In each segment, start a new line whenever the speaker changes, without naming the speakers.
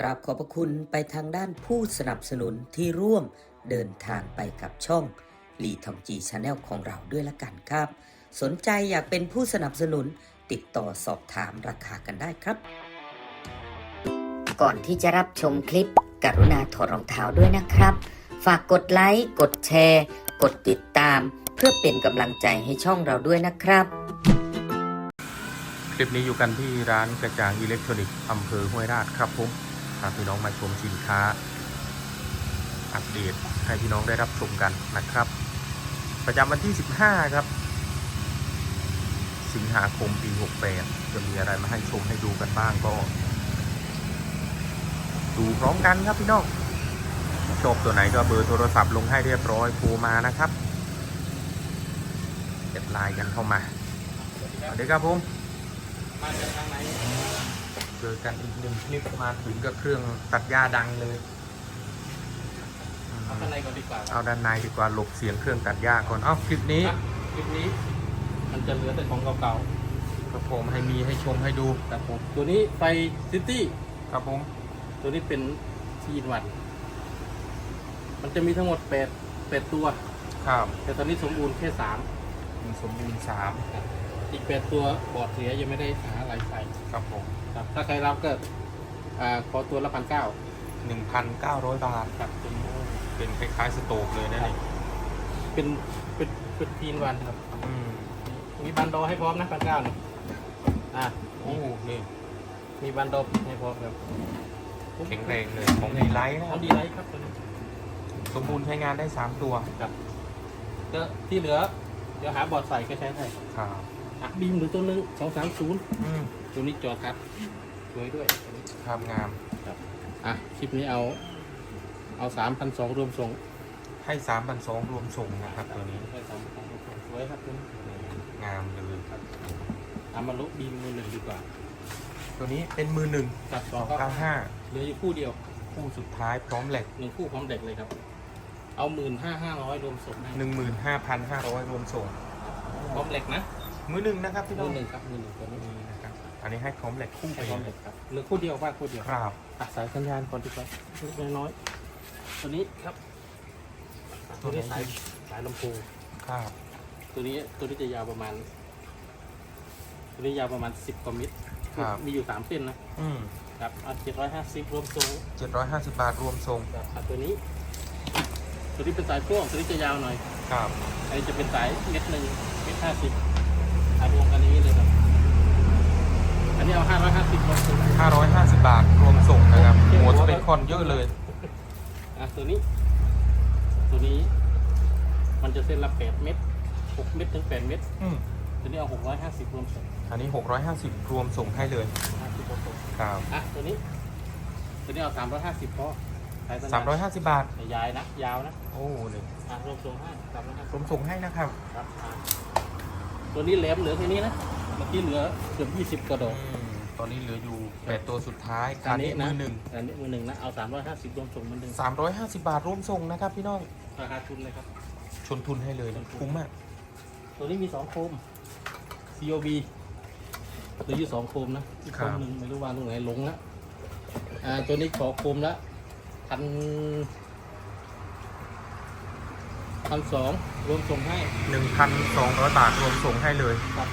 กราบขอบพระคุณไปทางด้านผู้สนับสนุนที่ร่วมเดินทางไปกับช่องลีทองจีชาแนลของเราด้วยละกันครับ สนใจอยากเป็นผู้สนับสนุนติดต่อสอบถามราคากันได้ครับ ก่อนที่จะรับชมคลิป กรุณาถอดรองเท้าด้วยนะครับ ฝากกดไลค์ กดแชร์ กดติดตาม เพื่อเป็นกำลังใจให้ช่องเราด้วยนะครับ
คลิปนี้อยู่กันที่ร้านกระจ่างอิเล็กทรอนิกส์อำเภอห้วยราชครับผม พาพี่น้องมาชมสินค้า อัปเดตให้พี่น้องได้รับชมกันนะครับ ประจำวันที่ 15 ครับ สิงหาคมปี 68 จะมีอะไรมาให้ชมให้ดูกันบ้างก็ ดูพร้อมกันครับพี่น้องชอบตัวไหนก็เบอร์โทรศัพท์ลงให้เรียบร้อยโทรมานะครับเก็บไลน์กันเข้ามาสวัสดีครับผม
มาจากทางไหน
เจอกันอีกหนึ่งคลิปมาถึงก็เครื่องตัดหญ้าดังเลยอืม
เอาข้างในก่อนดีกว่า
เอาด้านในดีกว่าหลบเสียงเครื่องตัดหญ้าก่อนเอ้าคลิปนี้
อะคลิปนี้ มันจะเหลือแต่ของเก่า
ครับผมให้มีให้ชมให้ดู
ๆครับผมตัวนี้ไฟซิตี้
ครับผม
ตัวนี้เป็นทีนวันมันจะมีทั้งหมดแปดแปดตัว
ครับ
แต่ตอนนี้สมบูรณ์แค่สาม
มีสมบูรณ์สาม
ครับ อีกแปดตัวบอดเสียยังไม่ได้หาอะไรใส่
ครับผม
ครับ ถ้าใครรับก็อ่าขอตัวละพันเก้า
หนึ่งพันเก้าร้อยบาท
ครับเป็น
เป็นคล้ายๆสโตกเลยนะนี่
เป็นเป็นเป็นทีนวันครับ
อืม
มีบันโดให้พร้อมนะพันเก้าเนี่ยอะ
โอ้นี่
มีบันโดให้พร้อมครับ
แข็งแรงเลยของดีไลท์นะ
เอาดีไลท์ครับตัวนี้
สมบูรณ์ใช้งานได้สามตัว
ครับก็ที่เหลือ เดี๋ยวหาบอร์ดใส่ก็ใช้ได้
ครับ
อะบีมหรือตัวหนึงสองสามศูนย์
อืม
ตัวนี้จอคัดสวยด้วยตัวนี้
ครับงาม
อะคลิปนี้เอา เอาสามพันสองรวมส่ง
ให้สามพันสองรวมส่งนะครับ ตัวนี้
ได้สามพันสองรวมส่งสวยครับตัวนี้
งามเลย
เอามาลุบีมมือหนึ่งดีกว่า
ตัวนี้เป็นมือหนึ่ง
จับ
ส
ส
อ
อง
ง
ก็
เก้าห้า
เหลืออยู่คู่เดียว
คู่สุดท้ายพร้อมเหล็ก
หนึ่งคู่พร้อมเด็กเลยครับ เอาหมื่นห้าห้าร้อยรวมส่งให้
หนึ่งหมื่นห้าพันห้าร้อยรวมส่ง
พร้อมเหล็กนะ
มือหนึ่งนะครับพี่น้
มื
อ
องหนึ่งครับมือหนึ่งตัวนี้
นี่นะครับอันนี้ให้พร้อมเหล็กคู่ไป
ให้พร้อมเหล็กครับเหลือคู่เดียวว่าคู่เดียว
ครับ
อะสายสัญญาณก่อนดีกว่าเล็กน้อยๆตัวนี้ครับตัวนี้สายสายลำโพง
ครับ
ตัวนี้ตัวนี้จะยาวประมาณ ตัวนี้ยาวประมาณสิบกว่าเมตร
ครับ
มีอยู่สามเส้นนะ
อืม
ครับเอาเจ็ดร้อยห้าสิบรวมทรง
เจ็ดร้อยห้าสิบบาทรวมส่ง
ครับอะตัวนี้ ตัวนี้เป็นสายพ่วงตัวนี้จะยาวหน่อย
ครับ
อันนี้จะเป็นสายเม็ดหนึ่งเม็ดห้าสิบ อารวมกันอย่างนี้เลยครับ อันนี้เอาห้าร้อยห้าสิบรวมทรง
ห้าร้อยห้าสิบบาท รวมส่งนะครับหัวสเปคคอนเยอะเลย
อะตัวนี้ ตัวนี้ มันจะเส้นละแปดเม็ดหกเม็ดถึงแปดเม็ด
อืม
ตัวนี้เอาหกร้อยห้าสิบรวมส่ง
อันนี้หกร้อยห้าสิบรวมส่งให้เลย
ห้าสิบรวมส่ง
ครับ
อะตัวนี้ ตัวนี้เอาสามร้อยห้าสิบพอสายสัญญณ
สามร้อยห้าสิบบาท
แต่ยายนะ ยาวนะ
โอ้นี่
อะรวมส่งให้สามร้อยห้ารสิบ
วมส่งให้นะครับ
ครับอะ ตัวนี้แหลมเหลือแค่นี้นะเมื่อกี้เหลือเกือบยี่สิบ20กว่าดอก
อืมตอนนี้เหลืออยู่แปดตัวสุดท้ายคันนี้มือหนึ่ง
อันนี้มือหนึ่งนะ เอาสามร้อยห้าสิบรวมส่งมือหนึ่ง
สามร้อยห้าสิบบาทรวมส่งนะครับพี่น้อง
ราคาทุนเลยครับ
ชนทุนให้เลยนะคุ้มมาก
ตัวนี้มีสองโคม COB เหลืออยู่สองโคมนะอีกโคมหนึ่งไม่รู้วางตรงไหนหลงละอ่าตัวนี้ขอโคมละพัน พันสองรวมส่งให้
หนึ่งพันสองร้อยบาทรวมส่งให้เลย
ครับ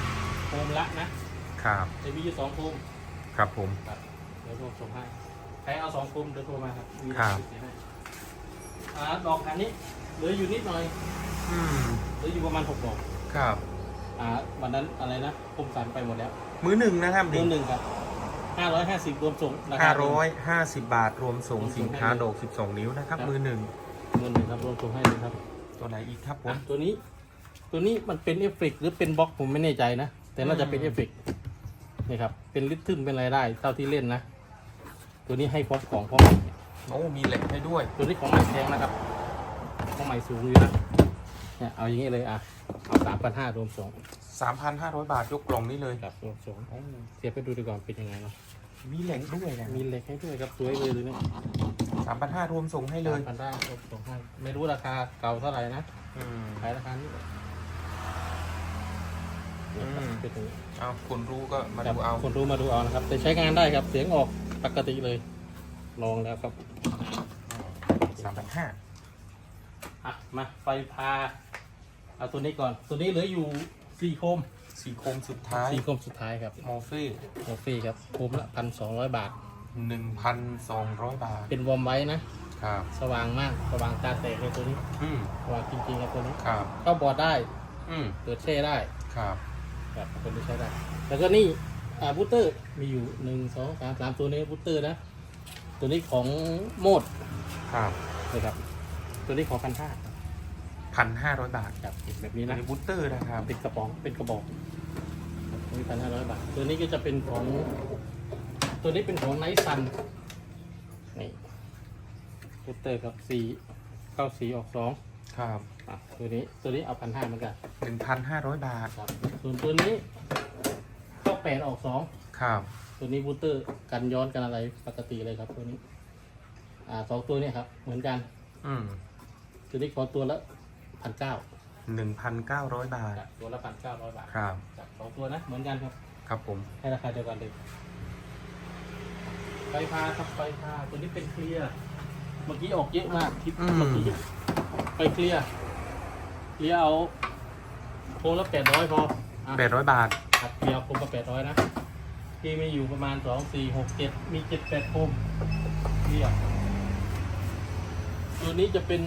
โคมละนะครับจะมีอยู่สองโคม
ครับผม
ครับเดี๋ยวรวมส่งให้ใครเอาสองโคมเดี๋ยวโทรมาครับมี
ครับ
เสียให้อ่าดอกอันนี้เหลืออยู่นิดหน่อย
อืม
เหลืออยู่ประมาณหกดอก
ครับ
อ่าวันนั้นอะไรนะคมสันไปหมดแล้ว
มือหนึ่งนะครับ
เดือนหนึ่งครับห้าร้อยห้าสิบรวมส่งราคา
ห้า
เดิม
ร้อยห้าสิบบาทรวมส่ง
รวมส่ง
สินค้า
ให้เลย
โดกสิบสองนิ้วนะครับ
ครับ
มือหนึ่ง
เดือนหนึ่งครับรวมส่งให้เลยครับ
ตัวไหนอีกครับผ
อะ
ม
ตัวนี้ ตัวนี้มันเป็นเอฟเฟกต์หรือเป็นบล็อกผมไม่แน่ใจนะ แต่น่าจะเป็น
อืม
เอฟเฟกต์นี่ครับ เป็นลิทึมเป็นอะไรได้เท่าที่เล่นนะ ตัวนี้ให้พร้อมของพร้อม
โอ้มีเหล็กให้ด้วย
ตัวนี้ของใหม่แพงนะครับ ของใหม่สูงอยู่นะเนี่ยเอาอย่างนี้เลยอะ เอาสามพันห้ารวมส่ง
สามพันห้าร้อยบาทยกกล่องนี้เลย
ครับรวมส่ง
โอ้
เสียบไปดูดีก่อนเป็นยังไงเนาะ
มีเหล็กด้วยนะ
มีเหล็กให้ด้วยครับสวยเลยตัวนี้
สามพันห้ารวมส่งให้เลย
พันได้รวมส่งให้ไม่รู้ราคาเก่าเท่าไหร่นะ
อืม
ขายราคานี้
อืม
เป็นอย่างนี้
เอาคนรู้ก็มาดู
ครับ
เอา
คนรู้มาดูเอานะครับ แต่ใช้งานได้ครับ เสียงออกปกติเลย ลองแล้วครับ
สามพันห้า
อะ มาไฟพาเอาตัวนี้ก่อน ตัวนี้เหลืออยู่สี่โคม
สี่โคมสุดท้าย
สี่โคมสุดท้ายครับ
มอฟฟี่
โอฟรีครับ โคมละพันสองร้อยบาท
หนึ่งพันสองร้อยบาท
เป็นวอร์มไว้นะ
ครับ
สว่างมาก สว่างตาแตกเลยตัวนี้
อืม
สว่างจริงๆครับตัวนี้
ครับ
เข้าบอร์ดได้
อืม
เปิดแช่ได้
ครับ
ครับตัวนี้ใช้ได้ แล้วก็นี่อ่าบูตเตอร์มีอยู่หนึ่งสองสามสามตัวนี้บูตเตอร์นะ ตัวนี้ของโมด
ครับ
นะครับ ตัวนี้ของพันห้า
พันห้าร้อยบาท
ครับแบบนี้
อัน
นะ
นี้บูสเตอร์นะครับ
เป็นกระป๋อง เป็นกระบอกมีพันห้าร้อยบาท ตัวนี้ก็จะเป็นของ ตัวนี้เป็นของไนซันนี่บูตเตอร์ครับสีเข้าสีออกสอง
ครับ
อะตัวนี้ตัวนี้เอาพันห้าเหมือนกัน
หนึ่งพันห้าร้อยบาท
ครับส่วนตัวนี้เข้าแปดออกสอง
ครับ
ตัวนี้บูตเตอร์กันย้อนกันอะไรปกติเลยครับ ตัวนี้ อ่าสองตัวเนี้ครับ เหมือนกัน
อืม
ตัวนี้ขอตัวละพันเก้า
หนึ่งพันเก้าร้อยบาท
ตัวละพันเก้าร้อยบาท
ครับ
จากสองตัวนะเหมือนกันครับ
ครับผม
ให้ราคาเดียวกันเลย ไฟพาครับไฟพาตัวนี้เป็นเคลียร์ เมื่อกี้ออกเยอะมากคลิป
อืม
เมื่อกี้ไปเคลียร์เคลียร์เอาโคมละแปดร้อยพออะ
แปดร้อยบาท
ครับเคลียร์โคมละแปดร้อยนะที่มีอยู่ประมาณสองสี่หกเจ็ดมีเจ็ดแปดโคมเคลียร์ตัวนี้จะเป็น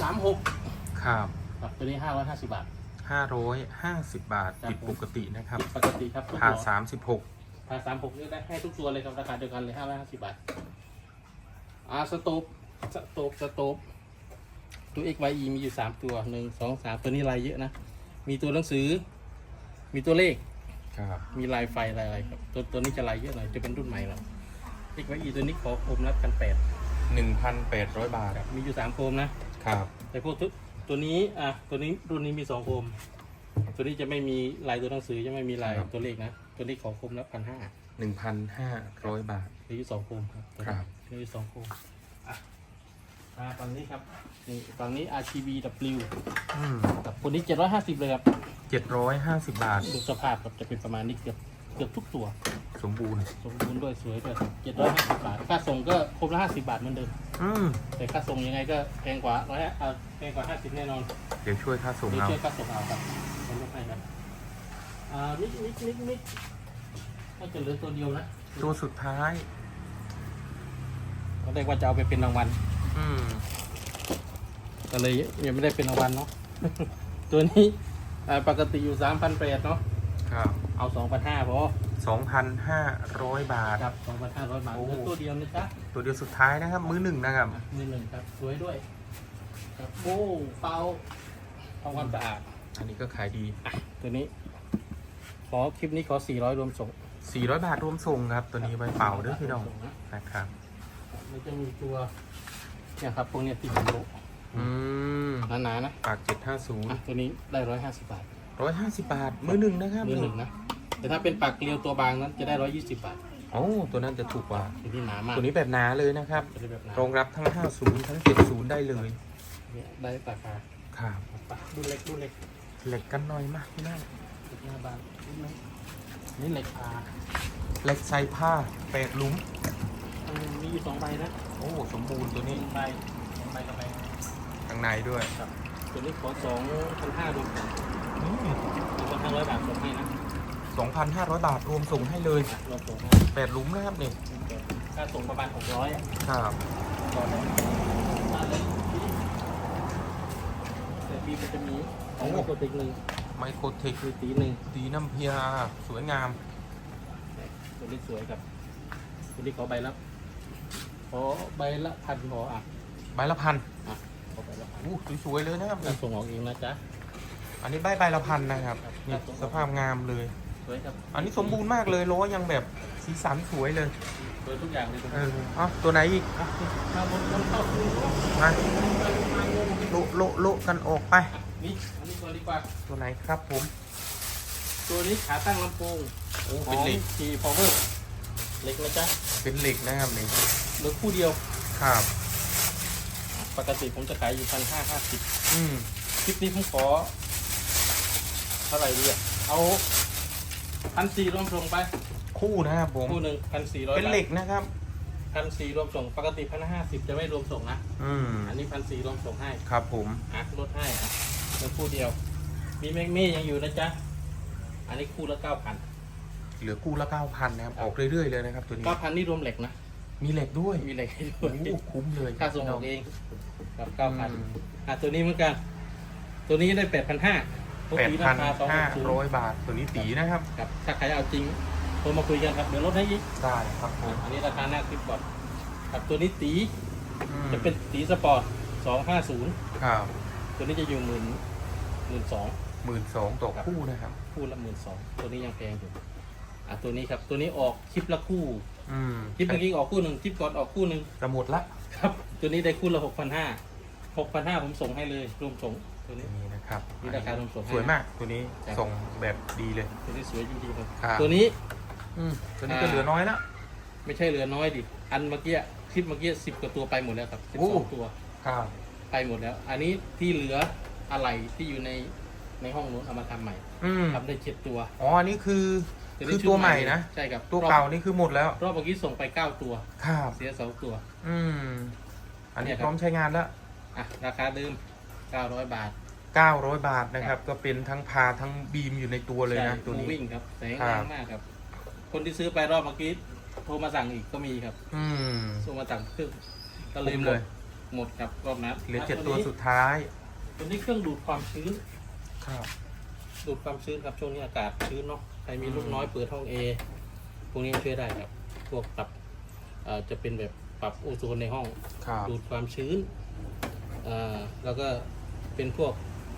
สามหก
ครับ
ครับตัวนี้ห้าร้อยห้าสิบบาท
ห้าร้อยห้าสิบบาท
ครับ
ติดปกตินะครับ
ปกติครับทุก
ผ่า
ตัว
สามสิบหก
ถ้าสามหกนี่ได้ให้ทุกตัวเลยครับราคาเดียวกันเลยห้าร้อยห้าสิบบาทอ่าสโตปสโตปสโตปตัว x y e มีอยู่สามตัวหนึ่งสองสามตัวนี้ลายเยอะนะ มีตัวหนังสือ มีตัวเลข
ครับ
มีลายไฟลายอะไรครับ ตัวตัวนี้จะลายเยอะหน่อย จะเป็นรุ่นใหม่หน่อย x y e ตัวนี้ขอโคมละพันแปด
หนึ่งพันแปดร้อยบาท
ครับ มีอยู่สามโคมนะ
ครับ
แต่พวกทุกตัวนี้ อะ ตัวนี้รุ่นนี้มีสองโคม ตัวนี้จะไม่มีลายตัวหนังสือจะไม่มีลาย
ครับ
ตัวเลขนะ ตัวนี้ขอโคมละพันห้า
หนึ่งพันห้าร้อยบาท
เหลืออยู่สองโคมครับ
ครับ
เหลืออยู่สองโคมอะมาฝั่งนี้ครับนี่ฝั่งนี้ RGB W
อืม
กับคนนี้เจ็ดร้อยห้าสิบเลยครับ
เจ็ดร้อยห้าสิบบาท
ดูสภาพครับจะเป็นประมาณนี้เกือบเกือบทุกตัว
สมบูรณ์
สมบูรณ์ด้วยสวยด้วยเจ็ดร้อยห้าสิบบาท ค่าส่งก็ครบละห้าสิบบาทเหมือนเดิม
อืม
แต่ค่าส่งยังไงก็แพงกว่าร้อยอ่าแพงกว่าห้าสิบแน่นอน
เดี๋ยวช่วยค่าส่ง
เดี๋ยว
เอา
ช่วยค่าส่งเอาครับผมลดให้ครับอ่ามิกมิกมิกมิก ก็จะเหลือตัวเดียวนะ
ตัวสุดท้าย
ก็เรียกว่าจะเอาไปเป็นรางวัล
อืม
ก็เลยยังไม่ได้เป็นรางวัลเนาะ ตัวนี้อ่าปกติอยู่สามพันแปดเนาะ
ครับ
เอาสองพันห้าพอ
สองพันห้าร้อยบาท
ครับสองพันห้าร้อยบาท
โอ้
เหลือตัวเดียวนะจ๊ะ
ตัวเดียวสุดท้ายนะครับ มือหนึ่งนะครับ
อะมือหนึ่งครับ สวยด้วยครับโอ้เปาทำความสะอาด
อันนี้ก็ขายดี
ตัวนี้ ขอคลิปนี้ขอสี่ร้อยรวมส่ง
400 บาทรวมส่งครับ ตัวนี้ใบเป่าเด้อพี่น้อง
รวมส่นะ
นะครับ
มันจะมีตัวเนี่ยครับพวกเนี้ยที่ผมโล
อืม
หนาๆนะ
ปาก
อะ
750
ตัวนี้ได้ร้อยห้าสิบบาท
150 บาท มือหนึ่งนะครับ
มือหนึ่งนะแต่ถ้าเป็นปากเกลียวตัวบางนั้นจะได้ร้อยยี่สิบบาท
โอ้ตัวนั้นจะถูกกว่า
ตัวนี้หนามาก
ตัวนี้แบบหนาเลยนะครับ
จะได้แบบหนาร
องรับทั้ง 50 ทั้ง 70 ได้เลย
เนี่ยได้ราคา
ครับ
ปะดูเล็กดูเล็ก
เหล็กกันหน่อยมากพี่น้อง
สิบห้าบาทนิดนึง นี่เหล็กอา
เหล็กใส่ผ้าแปดหลุม
มันมีอยู่สองใบนะ
โอ้ สมบูรณ์ตัว
ห
นี้
นึ่งใบสองใบกับใบ
ข้างในด้วย
ครับตัวนี้ขอสองพันห้าดูหนึ่ง
อืม
พันห้าร้อยบาทส่งให้นะ
2,500บาทรวมส่งให้เลย
อะรวมส่งให้
แปดหลุมนะครับนี่
ค่าส่งประมาณหกร้อยอะ
ครับ
ต่อเลยมาเลยแต่บีมันจะมีของโปรติกหนึ่ง
ไมโครเทค
มีตีหนึ่ง
ตีน้ำเพียสวยงาม
ตัวนี้สวยครับ ตัวนี้ขอใบละขอใบละพันพออะ
ใบละพัน
อะขอใบละพัน
อู้สวยๆเลยนะครับ
การส่งออกเองนะจ๊ะ
อันนี้ใบใบละพันนะครับนี่สภาพงามเลย
สวยครับ
อันนี้สมบูรณ์มากเลยล้อยังแบบสีสันสวยเลย
สวยทุกอย่างเลย
เออเอ๋อตัวไหนอีก
มาบนบนเข้าคืน
มาโละโละโละกันออกไป
นี่อันนี้ก่อนดีกว่า
ตัวไหนครับผม
ตัวนี้ขาตั้งลำโพง
โอ้เป็นเหล็ก
ทีพาวเวอร์เล็กนะจ๊ะ
เป็นเหล็กนะครับนี่
เหลือคู่เดียว
ครับ
ปกติผมจะขายอยู่พันห้าห้าสิบ
อืม
คลิปนี้ผมขอเท่าไหร่ดีอะเอาพันสี่รวมส่งไป
คู่นะครับผม
คู่หนึ่งพันสี่ร้อย
เป็นเหล็กนะครับ
พันสี่รวมส่งปกติพันห้าสิบจะไม่รวมส่งนะ
อืม
อันนี้พันสี่รวมส่งให้
ครับผม
อะลดให้อะ เหลือคู่เดียว มีแมกเม่ยังอยู่นะจ๊ะ อันนี้คู่ละเก้าพัน
เหลือกู้ละเก้าพันนะครับออกเรื่อยๆเลยนะครับตัวนี้
เก้าพันนี่รวมเหล็กนะ
มีเหล็กด้วย
มีเหล็กให้ด้
โอ้
วย
โหคุ้มเลย
ค่าส่งออก
พี่น้
เองกับเก้าพัน
อืม
อะตัวนี้เหมือนกัน ตัวนี้ได้แปดพันห้า
แปดพันห้าร้อยบาทตัวนี้ตีนะครับ
ครับ ถ้าใครเอาจริงโทรมาคุยกันครับ เดี๋ยวลดให้อีก
ได้ครับผม
อันนี้ราคาหน้าคลิปก่อนครับตัวนี้ตี
อืม
จะเป็นตีสปอร์ตสองห้าศูนย์
ครับ
ตัวนี้จะอยู่หมื่น หมื่นสอง
หมื่นสองต่อคู่นะครับ
คู่ละหมื่นสองตัวนี้ยังแพงอยู่อะตัวนี้ครับ ตัวนี้ออกคลิปละคู่
อืม
คลิปเมื่อกี้ออกคู่หนึ่งคลิปก่อนออกคู่หนึ่ง
จะหมดละ
ครับ ตัวนี้ได้คู่ละหกพันห้าหกพันห้าผมส่งให้เลยรวมส่งตัวนี้
นี่นะครับ
มีราคาลงส่งให้
สวยมากตัวนี้
ครับ
ส่งแบบดีเลย
ตัวนี้สวยจริงๆครับ
ครับ
ตัวนี้
อืมตัวนี้ก็เหลือน้อยแล้ว
ไม่ใช่เหลือน้อยดิอันเมื่อกี้คลิปเมื่อกี้สิบกว่าตัวไปหมดแล้วครับสิบ
โอ้
สองตัว
ครับ
ไปหมดแล้ว อันนี้ที่เหลือ อะไรที่อยู่ในในห้องนู้นเอามาทำใหม่
อืม
ทำได้เจ็ดตัว
อ๋ออันนี้คือ
นี้
คือ
ชุด
ตัวใหม่นะ
ใช่ครับ
ตัว
รอบ
เก่านี่คือหมดแล้ว
รอบเมื่อกี้ส่งไปเก้าตัว
ครับ
เสียสองตัว
อืม อัน
เนี่
นี้
ยครับ
พร้อมใช้งานแล้ว
อะราคาเดิมเก้าร้อยบาท
900 บาทนะครับ ก็เป็นทั้งพาทั้งบีมอยู่ในตัวเลยนะ
ใช่
ตัวนี้
วิ่งครับแสง
ครั
แร
บ
งมากครับ คนที่ซื้อไปรอบเมื่อกี้โทรมาสั่งอีกก็มีครับ
อืม
โทรมาสั่งเครื่องก็เลย
คุ้ม
หม
เล
ด
ย
หมดครับรอบนั้น
เหลือ
อะ
เจ็ด
ตั
ตัว
นี้
สุดท้าย
ตัวนี้เครื่องดูดความชื้น
ครับ
ดูดความชื้นครับช่วงนี้อากาศชื้นเนาะใครมี
อืม
ลูกน้อยเปิดห้องเอพวกนี้ช่วยได้ครับ พวกปรับเอ่อจะเป็นแบบปรับโอโซนในห้อง
ครับ
ดูดความชื้นเอ่อแล้วก็เป็นพวก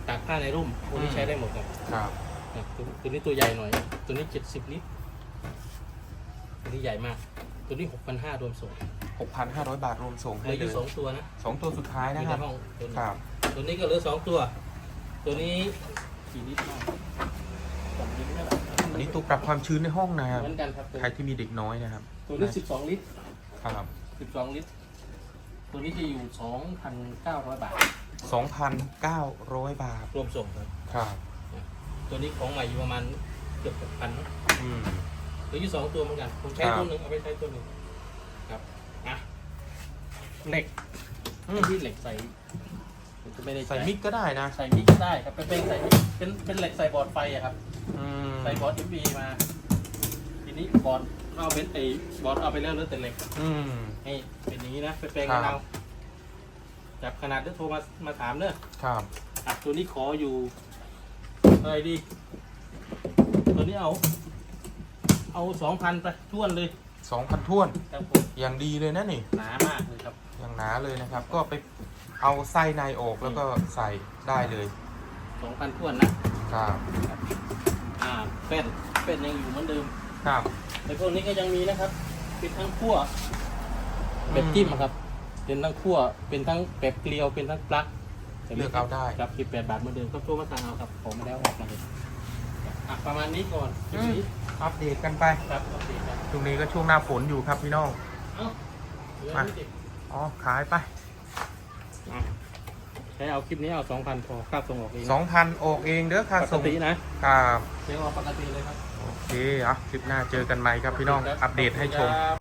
ตากผ้าในร่มพวกนี้ใช้ได้หมดครับ
ครับ
ครับตัวตัวนี้ตัวใหญ่หน่อย ตัวนี้เจ็ดสิบลิตร ตัวนี้ใหญ่มาก ตัวนี้หกพันห้ารวมส่ง
6,500 บาทรวมส่ง
เห
ให้
ลืออ
เล
ยู่
ย
สองตัวนะ
สองตัวสุดท้าย
อ
นะ
ยู่
ค
ใน
รับ
ห้องตัวนี้
ครับ
ตัวนี้ก็เหลือสองตัว ตัวนี้กี่ลิตรบ้างสองลิตรนี่แหละ
อันนี้ตัวปรับความชื้นในห้องนะครับ
เหมือนกันครับตัว
ใครที่มีเด็กน้อยนะครับ
ตัวนี้สิบสองลิตร
ครับ
สิบสองลิตร ตัวนี้จะอยู่สองพันเก้าร้อยบาท
2,900บาท
รวมส่งครับ
ครับ
ตัวนี้ของใหม่อยู่ประมาณเกือบหกพัน
อืม
เหลืออยู่สองตัวเหมือนกันผมใช้
ครับ
ตัวหนึ่งเอาไปใช้ตัวหนึ่งครับอะเหล็ก
อืม
ที่เหล็กใส่ ผมจะไม่ได้
ใส่มิกก็ได้นะ
ใส่มิกก็ได้ครับเป็นเป็นใส่มิกเป็นเป็นเหล็กใส่บอร์ดไฟอะครับ
อืม
ใส่บอร์ด FB มา ทีนี้บอร์ดเอาเป็นไอ้บอร์ดเอาไปแล้วเหลือแต่เหล็ก
อืม
นี่เป็นอย่างนี้นะไปแปลง
ครั
กับนเอาจับขนาดเดี๋ยวโทรมามาถามเนอะ
ครับ
อะตัวนี้ขออยู่อะไรดี ตัวนี้เอา เอาสองพันไปท้วนเลย
2,000ท้วน
ครับผม
อย่างดีเลยนะนี่
หนามากเลยครับ
อย่างหนาเลยนะครับ ก็ไป เอาไส้ในออกแล้วก็ใส่ได้เลย
สองพันท้วนนะครับอ่าเป็ดเป็ดยังอยู่เหมือนเดิม
ครับ
แต่พวกนี้ก็ยังมีนะครับ เป็นทั้งขั้วเป็ดจิ้มอะครับ เป็นทั้งขั้วเป็นทั้งเป็ดเกลียวเป็นทั้งปลั๊ก
เลือกเอาได้
ครับสิบแปดบาทเหมือนเดิมก็โทรมาสั่งเอาครับผมไม่ได้เอาออกมาเลยอะประมาณนี้ก่อนคลิปนี้
อัปเดตกันไป
ครับโอเคครับ
ช่วงนี้ก็ช่วงหน้าฝนอยู่ครับพี่น้อง
เอ้าเหลือ
มา
นิดเดียว
อ๋อขายไป
อะใช้เอาคลิปนี้เอาสองพันพอค่าส่งออกเอง
2,000ออกเองเด้อค่า
ปก
ส่ง
ตินะครับเดี๋ยวเอาปกติเลยครับ
โอเคอะคลิปหน้าเจอกันใหม่ครับพี่น้อง
ครับ
อัปเดตให้ชม
ครับ